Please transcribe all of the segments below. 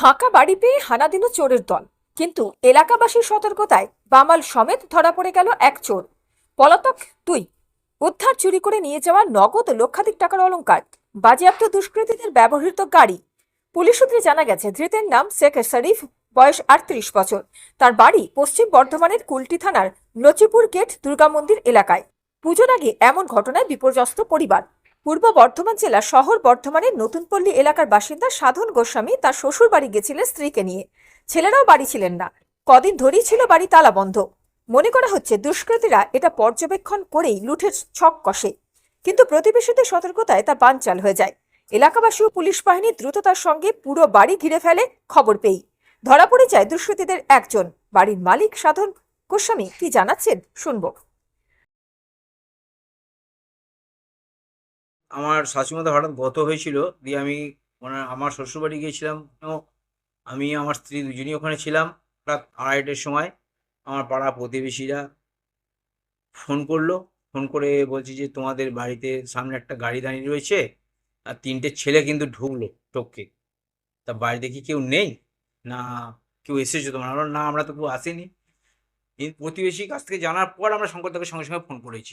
ফাঁকা বাড়ি পেয়ে হানা দিল চোরের দল। কিন্তু এলাকাবাসীর সতর্কতায় বামাল সমেত ধরা পড়ে গেল এক চোর। পলাতক দুই, উদ্ধার চুরি করে নিয়ে যাওয়া নগদ লক্ষাধিক টাকার অলঙ্কার বাজেয়াপ্ত দুষ্কৃতীদের ব্যবহৃত গাড়ি। পুলিশ সূত্রে জানা গেছে, ধৃতের নাম শেখ শরীফ, বয়স আটত্রিশ বছর। তার বাড়ি পশ্চিম বর্ধমানের কুলটি থানার নচিপুর গেট, দুর্গা মন্দির এলাকায়। পুজোর আগে এমন ঘটনায় বিপর্যস্ত পরিবার। পূর্ব বর্ধমান জেলা শহর বর্ধমানের নতুনপল্লী এলাকার বাসিন্দা সাধন গোস্বামী তার শ্বশুর বাড়ি গেছিলেন স্ত্রীকে নিয়ে। ছেলেরাও বাড়ি ছিলেন না। কদিন ধরেই ছিল বাড়ি তালা বন্ধ। মনে করা হচ্ছে দুষ্কৃতীরা এটা পর্যবেক্ষণ করেই লুঠের ছক কষে। কিন্তু প্রতিবেশীদের সতর্কতায় তা বানচাল হয়ে যায়। এলাকাবাসী ও পুলিশ বাহিনী দ্রুততার সঙ্গে পুরো বাড়ি ঘিরে ফেলে খবর পেয়েই। ধরা পড়ে যায় দুষ্কৃতীদের একজন। বাড়ির মালিক সাধন গোস্বামী কি জানাচ্ছেন শুনব। আমার শাশুড়িমাতা হঠাৎ গত হয়েছিল, দিয়ে আমি মানে আমার শ্বশুরবাড়ি গিয়েছিলাম। আমি, আমার স্ত্রী দুজনই ওখানে ছিলাম রাত আড়াইটের সময়। আমার পাড়া প্রতিবেশীরা ফোন করল। ফোন করে বলছি যে, তোমাদের বাড়িতে সামনে একটা গাড়ি দাঁড়িয়ে রয়েছে, আর তিনটে ছেলে কিন্তু ঢুকলো টপকে তা বাড়িতে কি কেউ নেই? না, কেউ এসেছ তোমার? না, আমরা তো কেউ আসেনি। এই প্রতিবেশীর কাছ থেকে জানার পর আমরা শঙ্কর শঙ্করদাকে সঙ্গে সঙ্গে ফোন করেছি।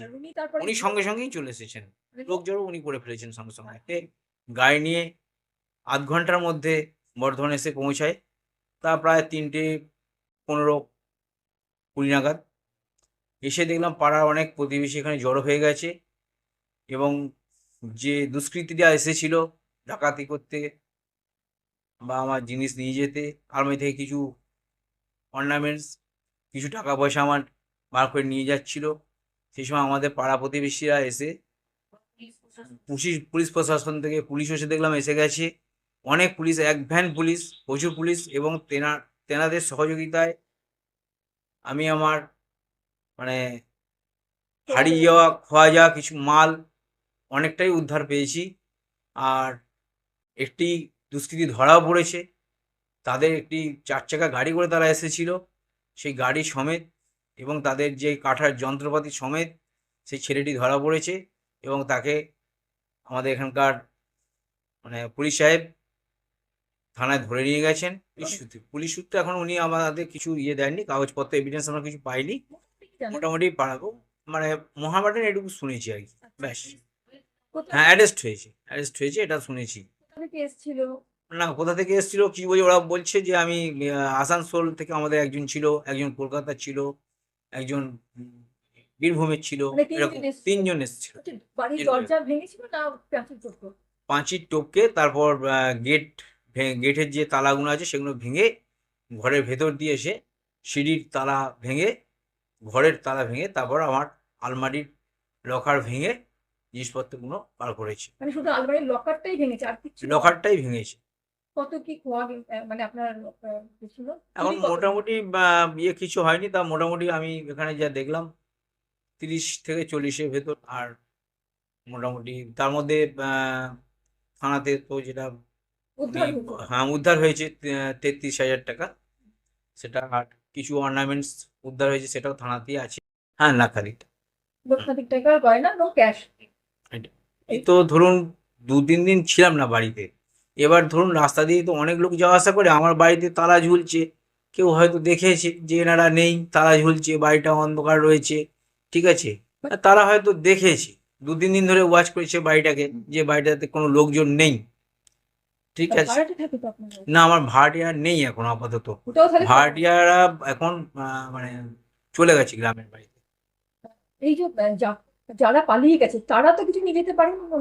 উনি সঙ্গে সঙ্গেই চলে এসেছেন। লোক জড়ো উনি করে ফেলেছেন সঙ্গে সঙ্গে। গাড়ি নিয়ে আধ ঘণ্টার মধ্যে বর্ধমান এসে পৌঁছায়। তা প্রায় তিনটে পনেরো কুড়ি নাগাদ। এসে দেখলাম পাড়ার অনেক প্রতিবেশী এখানে জড়ো হয়ে গেছে এবং যে দুষ্কৃতীরা এসেছিল ডাকাতি করতে বা আমার জিনিস নিয়ে যেতে আলমারি থেকে কিছু অর্নামেন্টস কিছু টাকা পয়সা আমার বার করে নিয়ে যাচ্ছিল। সেই সময় আমাদের পাড়া প্রতিবেশীরা এসে পুলিশ পুলিশ প্রশাসন থেকে পুলিশ এসে দেখলাম এসে গেছে। অনেক পুলিশ, এক ভ্যান পুলিশ, প্রচুর পুলিশ এবং তেনা, তেনাদের সহযোগিতায় আমি আমার মানে হারিয়ে যাওয়া খোয়া যাওয়া কিছু মাল অনেকটাই উদ্ধার পেয়েছি। আর একটি দুষ্কৃতি ধরাও পড়েছে। তাদের একটি চার চাকা গাড়ি করে তারা এসেছিল। সেই গাড়ি সমেত এবং তাদের যে কাঠার যন্ত্রপাতি সমেত সেই ছেলেটি ধরা পড়েছে এবং তাকে আমাদের এখানকার মানে পুলিশ সাহেব থানায় ধরে নিয়ে গেছেন। পুলিশ সূত্রে পুলিশ সূত্রে এখন উনি আমাদের কিছু ইয়ে দেননি কাগজপত্র এভিডেন্স আমরা কিছু পাইনি। মোটামুটি পাড়াবো মানে মহামাডান এটুকু শুনেছি আর কি ব্যাস। হ্যাঁ অ্যারেস্ট হয়েছে অ্যারেস্ট হয়েছে এটা শুনেছি। এসেছিল না কোথা থেকে এসেছিল কি বলছে ওরা বলছে যে আমি আসানসোল থেকে আমাদের একজন ছিল একজন কলকাতা ছিল একজন বীরভূমের ছিল মানে তিনজন এরকম এসেছিল। পাঁচির টপকে? তারপর গেট গেটের যে তালাগুলো আছে সেগুলো ভেঙে ঘরের ভেতর দিয়ে এসে সিঁড়ির তালা ভেঙে ঘরের তালা ভেঙে তারপর আমার আলমারির লকার ভেঙে জিনিসপত্রগুলো বার করেছে। মানে শুধু আলমারির লকারটাই ভেঙেছে আর লকারটাই ভেঙেছে। কত কি খোয়া মানে আপনার ছিল এখন মোটামুটি ইয়ে কিছু হয়নি তা মোটামুটি আমি এখানে যা দেখলাম তিরিশ থেকে চল্লিশের ভেতর আর মোটামুটি তার মধ্যে থানাতে তো যেটা হয়েছে। হ্যাঁ উদ্ধার হয়েছে তেত্রিশ হাজার টাকা। সেটা আর কিছু অর্নামেন্টস উদ্ধার হয়েছে সেটাও থানাতেই আছে। হ্যাঁ লাখারিটা লক্ষাধিক টাকার গয়না নো ক্যাশ এই তো ধরুন দু তিন দিন ছিলাম না বাড়িতে। এবার ধরুন রাস্তা দিয়ে তো অনেক লোক যাওয়া আসা করে আমার বাড়িতে তালা ঝুলছে। কেউ হয়তো দেখেছে যে এনারা নেই তালা ঝুলছে বাড়িটা অন্ধকার রয়েছে ঠিক আছে? তারা হয়তো দেখেছে দু তিন দিন ধরে ওয়াচ করেছে বাড়িটাকে যে বাড়িটাতে কোনো লোকজন নেই ঠিক আছে। না আমার ভাড়াটিয়া নেই এখন আপাতত। ভাড়াটিয়ারা এখন মানে চলে গেছে গ্রামের বাড়িতে। এই যে যারা পালিয়ে গেছে তারা তো কিছু নিয়ে যেতে পারেন না।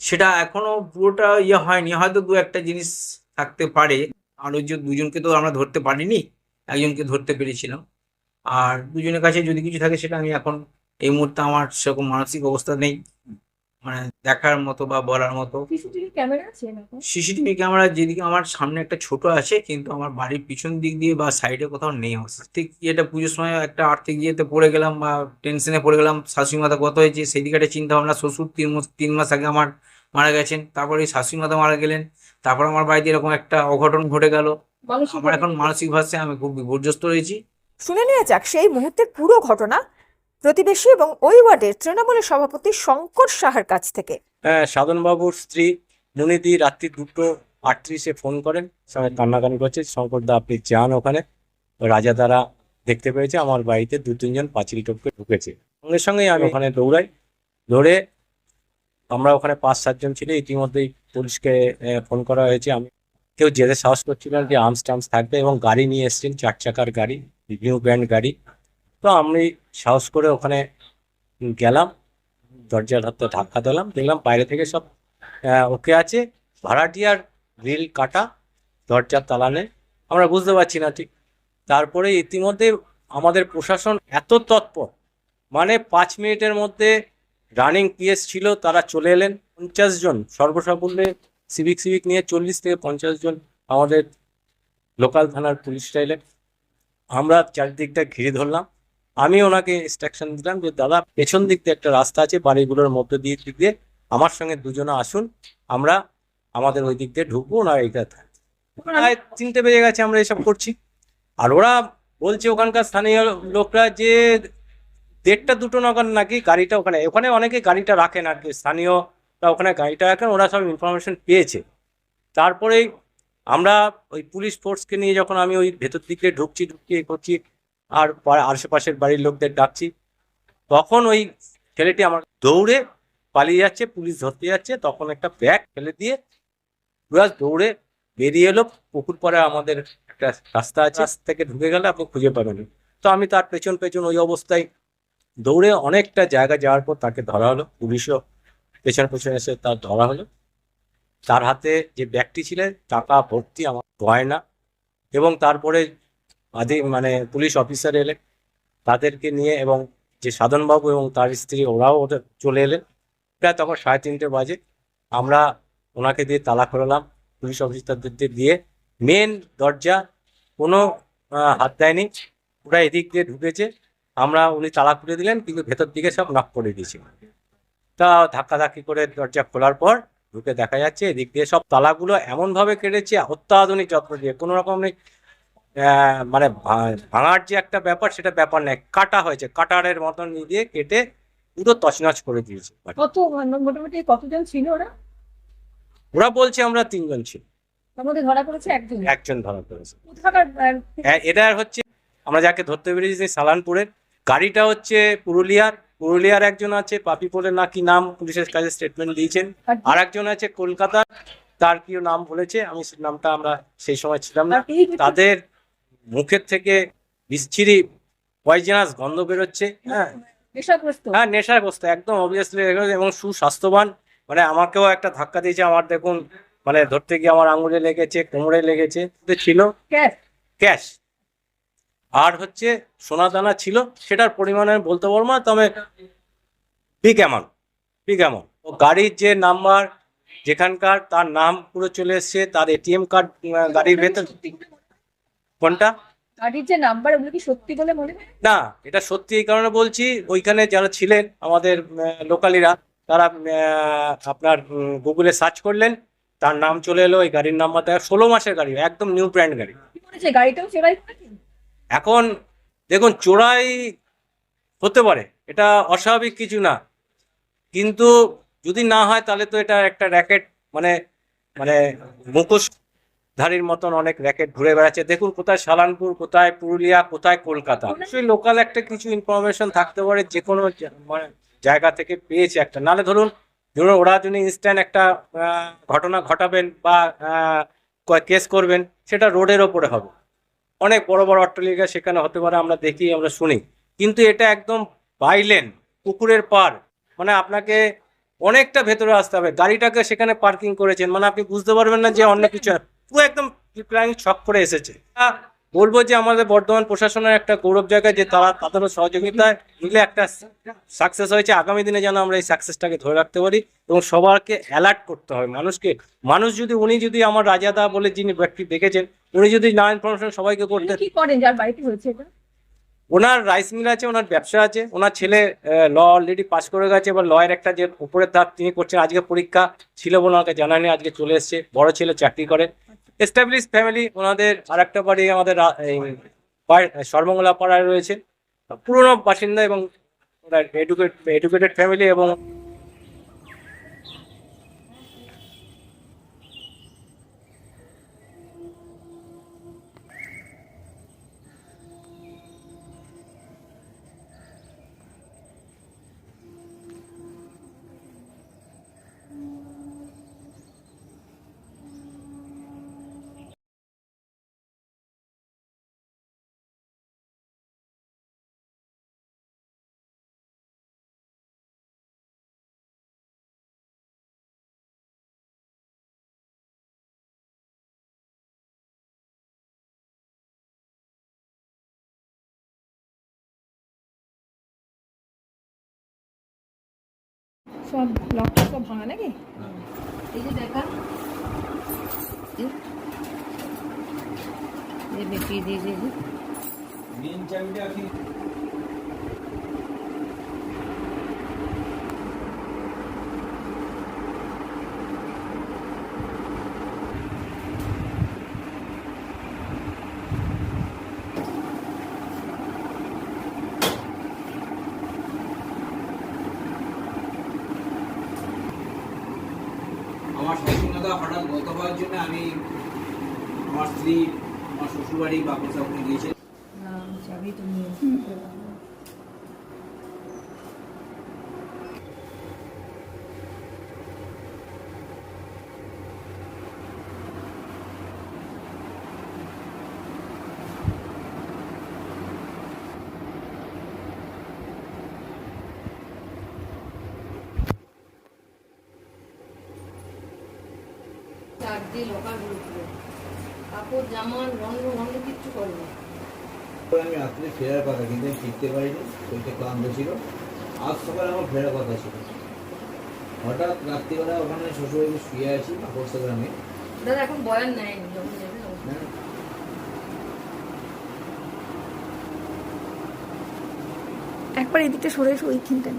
সেটা এখনও পুরোটা ইয়ে হয়নি। হয়তো দু একটা জিনিস থাকতে পারে। আরও যে দুজনকে তো আমরা ধরতে পারিনি, একজনকে ধরতে পেরেছিলাম। আর দুজনের কাছে যদি কিছু থাকে সেটা আমি এখন এই মুহূর্তে আমার সেরকম মানসিক অবস্থা নেই। মানে দেখার মতো বা বলার মতো। সিসিটিভি ক্যামেরা আছে সিসিটিভি ক্যামেরা যেদিকে আমার সামনে একটা ছোট আছে কিন্তু আমার বাড়ির পিছন দিক দিয়ে বা সাইডে কোথাও নেই ঠিক এটা পুজোর সময় একটা আর্থিক ইয়েতে পড়ে গেলাম বা টেনশনে পড়ে গেলাম শাশুড়ি মাথা কত হয়েছে সেই দিকে একটা চিন্তা ভাবনা শ্বশুর তিন মাস তিন মাস আগে আমার মারা গেছেন তারপরে এই শাশুড়ি মাথা মারা গেলেন তারপর আমার বাড়িতে এরকম একটা অঘটন ঘটে গেল। আমার এখন মানসিক ভাষায় আমি খুব বিপর্যস্ত রয়েছি। শুনে নেওয়া যাক সেই মুহূর্তের পুরো ঘটনা প্রতিবেশী এবং ওই ওয়ার্ডের তৃণমূলের সভাপতি শঙ্কর সাহার কাছ থেকে। হ্যাঁ সাধনবাবুর স্ত্রী মনিদি রাত্রি দুটো আটত্রিশে ফোন করেন সঙ্গে কান্নাকানি করছে। শঙ্করদা আপনি যান ওখানে। রাজা দ্বারা দেখতে পেয়েছে, আমার বাড়িতে দু, তিনজন পাঁচিল টপকে ঢুকেছে। সঙ্গে সঙ্গেই আমি ওখানে দৌড়াই। দৌড়ে আমরা ওখানে পাঁচ, সাতজন ছিল। ইতিমধ্যেই পুলিশকে ফোন করা হয়েছে। আমি কেউ যেতে সাহস করছিল যে আর্মস টার্মস থাকবে এবং গাড়ি নিয়ে এসেছেন চার চাকার গাড়ি নিউ ব্র্যান্ড গাড়ি। তো আমি সাহস করে ওখানে গেলাম, দরজার হাতে ধাক্কা দিলাম, দেখলাম বাইরে থেকে সব ওকে আছে। ভাড়াটিয়ার গ্রিল কাটা দরজার তালা নেই আমরা বুঝতে পারছি না ঠিক। তারপরে ইতিমধ্যে আমাদের প্রশাসন এত তৎপর মানে পাঁচ মিনিটের মধ্যে রানিং পিএস ছিল, তারা চলে এলেন। পঞ্চাশ জন সর্বসাকুল্যে সিভিক সিভিক নিয়ে চল্লিশ থেকে পঞ্চাশ জন আমাদের লোকাল থানার পুলিশরা এলেন। আমরা চারিদিকটা ঘিরে ধরলাম। আমি ওনাকে ইনস্ট্রাকশন দিলাম যে দাদা পেছন দিক দিয়ে একটা রাস্তা আছে বাড়িগুলোর মধ্যে দিয়ে দিক দিয়ে আমার সঙ্গে দুজনে আসুন আমরা আমাদের ওই দিক দিয়ে ঢুকবো না এইটা। প্রায় তিনটে বেজে গেছে আমরা এসব করছি আর ওরা বলছে ওখানকার স্থানীয় লোকরা যে দেড়টা দুটো নাগাদ নাকি গাড়িটা ওখানে ওখানে অনেকে গাড়িটা রাখেন আর কি স্থানীয়রা ওখানে গাড়িটা রাখেন ওরা সব ইনফরমেশন পেয়েছে তারপরেই আমরা ওই পুলিশ ফোর্সকে নিয়ে যখন আমি ওই ভেতর দিকে ঢুকছি ঢুকছি এ করছি আর আশেপাশের বাড়ির লোকদের ডাকছি। তখন ওই ছেলেটি আমার দৌড়ে পালিয়ে যাচ্ছে পুলিশ ধরতে যাচ্ছে। তখন একটা ব্যাগ ফেলে দিয়ে পুরা দৌড়ে বেরিয়ে এলো। পুকুর পরে আমাদের একটা রাস্তা আছে রাস্তা থেকে ঢুকে গেলে আপনি খুঁজে পাবেন। না। তো আমি তার পেছন পেছন ওই অবস্থায় দৌড়ে অনেকটা জায়গা যাওয়ার পর তাকে ধরা হলো। পুলিশও পেছন পেছন এসে তার ধরা হলো। তার হাতে যে ব্যাগটি ছিল টাকা ভর্তি আমার গয়না এবং তারপরে আদি মানে পুলিশ অফিসার এলেন তাদেরকে নিয়ে এবং যে সাধনবাবু এবং তার স্ত্রী, ওরাও ওটা চলে এলেন প্রায় তখন সাড়ে তিনটে বাজে। আমরা ওনাকে দিয়ে তালা খোলালাম, পুলিশ অফিসারদের দিয়ে- মেন দরজা কোনো হাত দেয়নি, ওরা এদিক দিয়ে ঢুকেছে। আমরা, উনি তালা খুলে দিলেন, কিন্তু ভেতর দিকে সব নক করে দিয়েছি। তা ধাক্কাধাক্কি করে দরজা খোলার পর ঢুকে দেখা যাচ্ছে, এদিক দিয়ে সব তালাগুলো এমনভাবে কেটেছে, অত্যাধুনিক যত্ন দিয়ে, কোনো রকম নেই। মানে ভাঙার যে একটা ব্যাপার সেটা ব্যাপার নেই কাটা হয়েছে। কাটারের মতন নিয়ে দিয়ে কেটে পুরো তছনছ করে দিয়েছে কত মানে মোটামুটি কতজন ছিল ওরা? ওরা বলছে আমরা তিনজন ছিল মধ্যে ধরা পড়েছে একজন? একজন ধরা পড়েছে। হ্যাঁ, এটা হচ্ছে আমরা যাকে ধরতে পেরেছি সালানপুরের। গাড়িটা হচ্ছে পুরুলিয়ার। পুরুলিয়ার একজন আছে পাপিপুরের না কি নাম পুলিশের কাছে স্টেটমেন্ট দিয়েছেন। আর একজন আছে কলকাতা তার কি নাম বলেছে আমি নামটা আমরা সেই সময় ছিলাম না। তাদের মুখের থেকে বিচ্ছিরি পয়জনাস গন্ধ বেরোচ্ছে হ্যাঁ। নেশাগ্রস্ত। হ্যাঁ নেশাগ্রস্ত একদম অবভিয়াসলি এবং সুস্বাস্থ্যবান। মানে আমাকেও একটা ধাক্কা দিয়েছে আমার দেখুন মানে ধরতে গিয়ে আমার আঙুলে লেগেছে কোমরে লেগেছে ছিল ক্যাশ। আর হচ্ছে সোনা দানা ছিল সেটার পরিমাণ আমি বলতে পারব না তবে বিগ অ্যামাউন্ট বিগ অ্যামাউন্ট ও গাড়ির যে নাম্বার যেখানকার তার নাম পুরো চলে এসছে তার এটিএম কার্ড গাড়ির ভেতর কোনটা? গাড়ির যে নাম্বার ওগুলো কি সত্যি বলে মনে না এটা সত্যি এই কারণে বলছি ওইখানে যারা ছিলেন আমাদের লোকালিরা তারা আপনার গুগলে সার্চ করলেন তার নাম চলে এলো এই গাড়ির নাম্বারটা ষোলো মাসের গাড়ি একদম নিউ ব্র্যান্ড গাড়ি। গাড়িটাও চোরাই এখন দেখুন চোরাই হতে পারে এটা অস্বাভাবিক কিছু না। কিন্তু যদি না হয় তাহলে তো এটা একটা র্যাকেট মানে মানে মুখোশধারীর মতন অনেক র্যাকেট ঘুরে বেড়াচ্ছে। দেখুন কোথায় সালানপুর কোথায় পুরুলিয়া কোথায় কলকাতা। অবশ্যই লোকাল একটা কিছু ইনফরমেশন থাকতে পারে যে কোনো মানে জায়গা থেকে পেয়েছে একটা। নালে ধরুন ধরুন ওরা যদি ইনস্ট্যান্ট একটা ঘটনা ঘটাবেন বা কেস করবেন সেটা রোডের ওপরে হবে। অনেক বড় বড় অট্টালিকা সেখানে হতে পারে আমরা দেখি আমরা শুনি। কিন্তু এটা একদম বাইলেন পুকুরের পার মানে আপনাকে অনেকটা ভেতরে আসতে হবে। গাড়িটাকে সেখানে পার্কিং করেছেন মানে আপনি বুঝতে পারবেন না যে অন্য কিছু পুরো একদম প্ল্যানিং ছক করে এসেছে। বলব যে আমাদের বর্ধমান প্রশাসনের একটা গৌরব জায়গা যে তারা তাদেরও সহযোগিতায় মিলে একটা সাকসেস হয়েছে। আগামী দিনে যেন আমরা এই সাকসেসটাকে ধরে রাখতে পারি এবং সবারকে অ্যালার্ট করতে হবে মানুষকে মানুষ যদি উনি যদি আমার রাজাদা বলে যিনি ব্যক্তি দেখেছেন উনি যদি না ইনফরমেশন সবাইকে করতে কি করেন? যার বাড়িতে হয়েছে ওনার রাইস মিল আছে ওনার ব্যবসা আছে ওনার ছেলে ল অলরেডি পাস করে গেছে এবার লয়ের একটা যে উপরের ধাপ তিনি করছেন আজকে পরীক্ষা ছিল বলে ওনাকে জানায়নি আজকে চলে এসছে। বড় ছেলে চাকরি করে। এস্টাবলিশ ফ্যামিলি ওনাদের আর একটা বাড়ি আমাদের সর্বমঙ্গলা পাড়ায় রয়েছে। পুরনো বাসিন্দা এবং এডুকেট এডুকেটেড ফ্যামিলি এবং সব লকটা সব ভাঙা নাকি এই যে দেখা এই- এই বেঁকিয়ে দিয়েছে এই যে। আমার সচেতনতা হঠাৎ গত হওয়ার জন্য আমি আমার স্ত্রী আমার শ্বশুরবাড়ি বাপের ওখানে গিয়েছে না চাবি তো নিয়ে চার দিয়ে লোকাল বলেছিল কাপড় জামা রঙ রঙ কিচ্ছু করে না। আমি রাত্রে ফেরার কথা কিন্তু আমি ফিরতে পারিনি শরীরটা ক্লান্ত ছিল। আজ সকালে আমার ফেরার কথা ছিল। হঠাৎ রাত্রিবেলা ওখানে শ্বশুরবাড়ি শুয়ে আছি আকর্ষা গ্রামে দাদা এখন বয়ান নেয়নি যখন যাবে হ্যাঁ। একবার এদিকটা সরে এসো ওইখানটা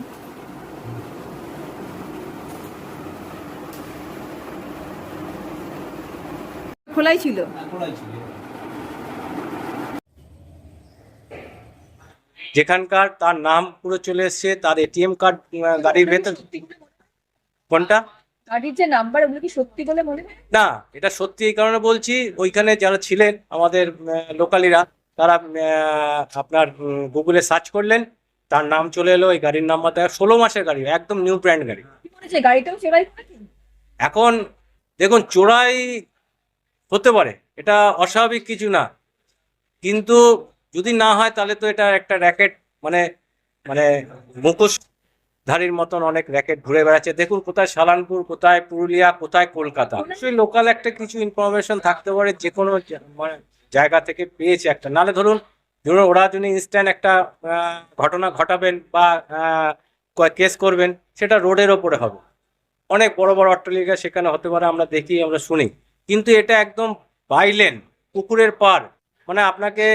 খোলাই ছিল। যেখানকার তার নাম পুরো চলে এসছে তার এটিএম কার্ড গাড়ির ভেতর কোনটা? গাড়ির যে নাম্বার ওগুলো কি সত্যি বলে মনে না এটা সত্যি এই কারণে বলছি ওইখানে যারা ছিলেন আমাদের লোকালিরা তারা আপনার গুগলে সার্চ করলেন তার নাম চলে এলো এই গাড়ির নাম্বারটা ষোলো মাসের গাড়ি একদম নিউ ব্র্যান্ড গাড়ি। কি গাড়িটাও চোরাই এখন দেখুন চোরাই হতে পারে। এটা অস্বাভাবিক কিছু না। কিন্তু যদি না হয় তাহলে তো এটা একটা র্যাকেট মানে মানে মুখোশধারীর মতন অনেক র্যাকেট ঘুরে বেড়াচ্ছে। দেখুন কোথায় সালানপুর কোথায় পুরুলিয়া কোথায় কলকাতা। অবশ্যই লোকাল একটা কিছু ইনফরমেশন থাকতে পারে যে কোনো মানে জায়গা থেকে পেয়েছে একটা। নালে ধরুন ধরুন ওরা যদি ইনস্ট্যান্ট একটা ঘটনা ঘটাবেন বা কেস করবেন সেটা রোডের ওপরে হবে। অনেক বড় বড় অট্টালিকা সেখানে হতে পারে আমরা দেখি আমরা শুনি। কিন্তু এটা একদম বাইলেন পুকুরের পার। মানে আপনাকে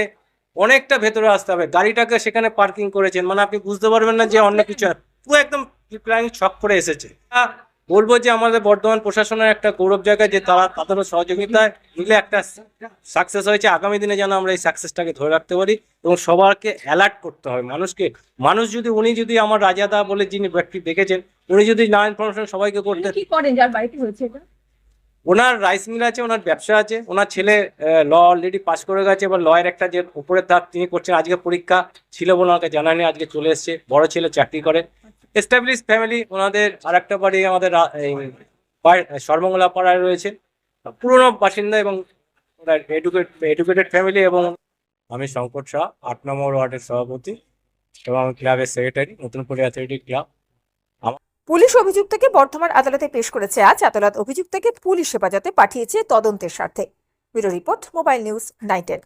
অনেকটা ভেতরে আসতে হবে। গাড়িটাকে সেখানে পার্কিং করেছেন। মানে আপনি বুঝতে পারবেন না যে অন্য কিছু পুরো একদম প্ল্যানিং ছক করে এসেছে। বলব যে আমাদের বর্ধমান প্রশাসনের একটা গৌরব জায়গা যে তারা তাদেরও সহযোগিতায় মিলে একটা সাকসেস হয়েছে। আগামী দিনে যেন আমরা এই সাকসেসটাকে ধরে রাখতে পারি এবং সবারকে অ্যালার্ট করতে হবে। মানুষকে মানুষ যদি উনি যদি আমার রাজাদা বলে যিনি ব্যক্তি দেখেছেন উনি যদি না ইনফরমেশন সবাইকে করতে কি করেন? যার বাড়িতে হয়েছে এটা? ওনার রাইস মিল আছে, ওনার ব্যবসা আছে, ওনার ছেলে ল অলরেডি পাস করে গেছে, এবার লয়ের একটা যে উপরের ধাপ তিনি করছেন, আজকে পরীক্ষা ছিল বলে ওনাকে জানায়নি, আজকে চলে এসছে, বড় ছেলে চাকরি করে। এস্টাবলিশ ফ্যামিলি ওনাদের আর একটা বাড়ি আমাদের সর্বমঙ্গলা পাড়ায় রয়েছে। পুরনো বাসিন্দা এবং এডুকেট এডুকেটেড ফ্যামিলি এবং আমি শঙ্কর শাহ, আট নম্বর ওয়ার্ডের সভাপতি এবং আমি ক্লাবের সেক্রেটারি নতুনপুরে অ্যাথলেটিক ক্লাব পুলিশ অভিযুক্তকে বর্ধমান আদালতে পেশ করেছে আজ। আদালত অভিযুক্তকে পুলিশ হেফাজতে পাঠিয়েছে তদন্তের স্বার্থে। Bureau report, mobile news নাইটেন